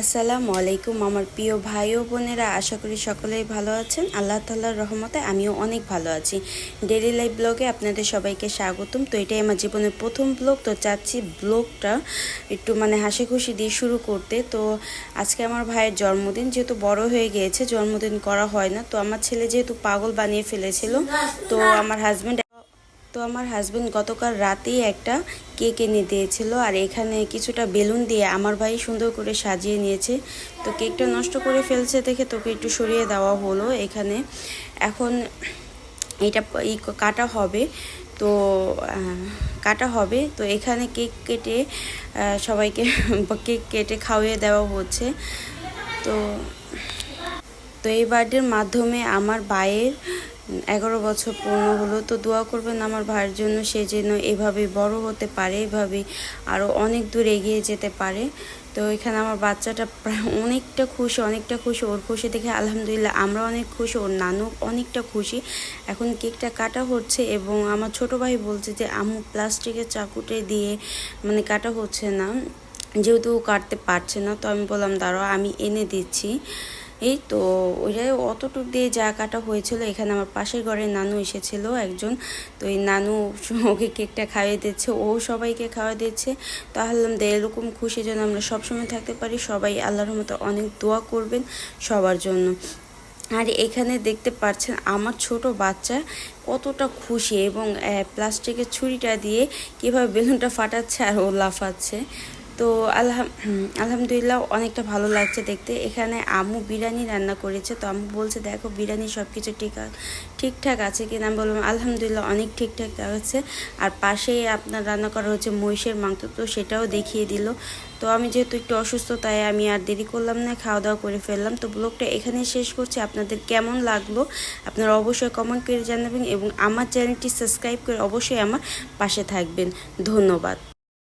আসসালামু আলাইকুম আমার প্রিয় ভাই ও বোনেরা, আশা করি সকলেই ভালো আছেন। আল্লাহ তাল্লাহর রহমতে আমিও অনেক ভালো আছি। ডেলি লাইফ ব্লগে আপনাদের সবাইকে স্বাগতম। তো এটাই আমার জীবনের প্রথম ব্লগ তো চাচ্ছি ব্লগটা একটু মানে হাসি খুশি দিয়ে শুরু করতে। তো আজকে আমার ভাইয়ের জন্মদিন, যেহেতু বড় হয়ে গিয়েছে, জন্মদিন করা হয় না। তো আমার ছেলে যেহেতু পাগল বানিয়ে ফেলেছিল, তো আমার হাজব্যান্ড তো আমার হাজব্যান্ড গতকাল রাতেই একটা কেক এনে দিয়েছিল আর এখানে কিছুটা বেলুন দিয়ে আমার ভাই সুন্দর করে সাজিয়ে নিয়েছে। তো কেকটা নষ্ট করে ফেলছে দেখে তোকে একটু সরিয়ে দেওয়া হলো এখানে। এখন এটা কাটা হবে। তো কাটা হবে। তো এখানে কেক কেটে সবাইকে কেক কেটে খাওয়িয়ে দেওয়া হচ্ছে। তো তো এই বার্থডের মাধ্যমে আমার ভাইয়ের এগারো বছর পূর্ণ হলো, তো দোয়া করবেন আমার ভাইয়ের জন্য সে যেন এভাবে বড় হতে পারে, এভাবে আরও অনেক দূর এগিয়ে যেতে পারে। তো এখানে আমার বাচ্চাটা প্রায় অনেকটা খুশি অনেকটা খুশি, ওর খুশি দেখে আলহামদুলিল্লাহ আমরা অনেক খুশি, ওর নানু অনেকটা খুশি। এখন কেকটা কাটা হচ্ছে এবং আমার ছোট ভাই বলছে যে, আম্মু, প্লাস্টিকের চাকুটে দিয়ে মানে কাটা হচ্ছে না, যেহেতু ও কাটতে পারছে না। তো আমি বললাম, দাঁড়াও, আমি এনে দিচ্ছি। এই তো ওইটাই অতটুক দিয়ে যা কাটা হয়েছিল, এখানে আমার পাশের ঘরের নানু এসেছিল একজন। তো এই নানু ওকে কেকটা খাইয়ে দিচ্ছে, ও সবাইকে খাওয়া দিচ্ছে। তো আলহামদুলিল্লাহ, এরকম খুশি যেন আমরা সবসময় থাকতে পারি। সবাই আল্লাহর মতো অনেক দোয়া করবেন সবার জন্য। আর এখানে দেখতে পাচ্ছেন, আমার ছোট বাচ্চা কতটা খুশি এবং প্লাস্টিকের ছুরিটা দিয়ে কীভাবে বেলুনটা ফাটাচ্ছে আর ও লাফাচ্ছে। তো আলহাম, আলহামদুলিল্লাহ অনেকটা ভালো লাগছে দেখতে। এখানে আম্মু বিরিয়ানি রান্না করেছে। তো আম্মু বলছে, দেখো, বিরিয়ানি সব কিছু ঠিক ঠিকঠাক আছে কিনা? আমি বললাম, আলহামদুলিল্লাহ অনেক ঠিকঠাক আছে। আর পাশেই আপনার রান্না করা হচ্ছে মহিষের মাংস। তো সেটাও দেখিয়ে দিল। তো আমি যেহেতু একটু অসুস্থ, তাই আমি আর দেরি করলাম না খাওয়া দাওয়া করে ফেললাম। তো ব্লগটা এখানেই শেষ করছি। আপনাদের কেমন লাগল আপনারা অবশ্যই কমেন্ট করে জানাবেন এবং আমার চ্যানেলটি সাবস্ক্রাইব করে অবশ্যই আমার পাশে থাকবেন। ধন্যবাদ।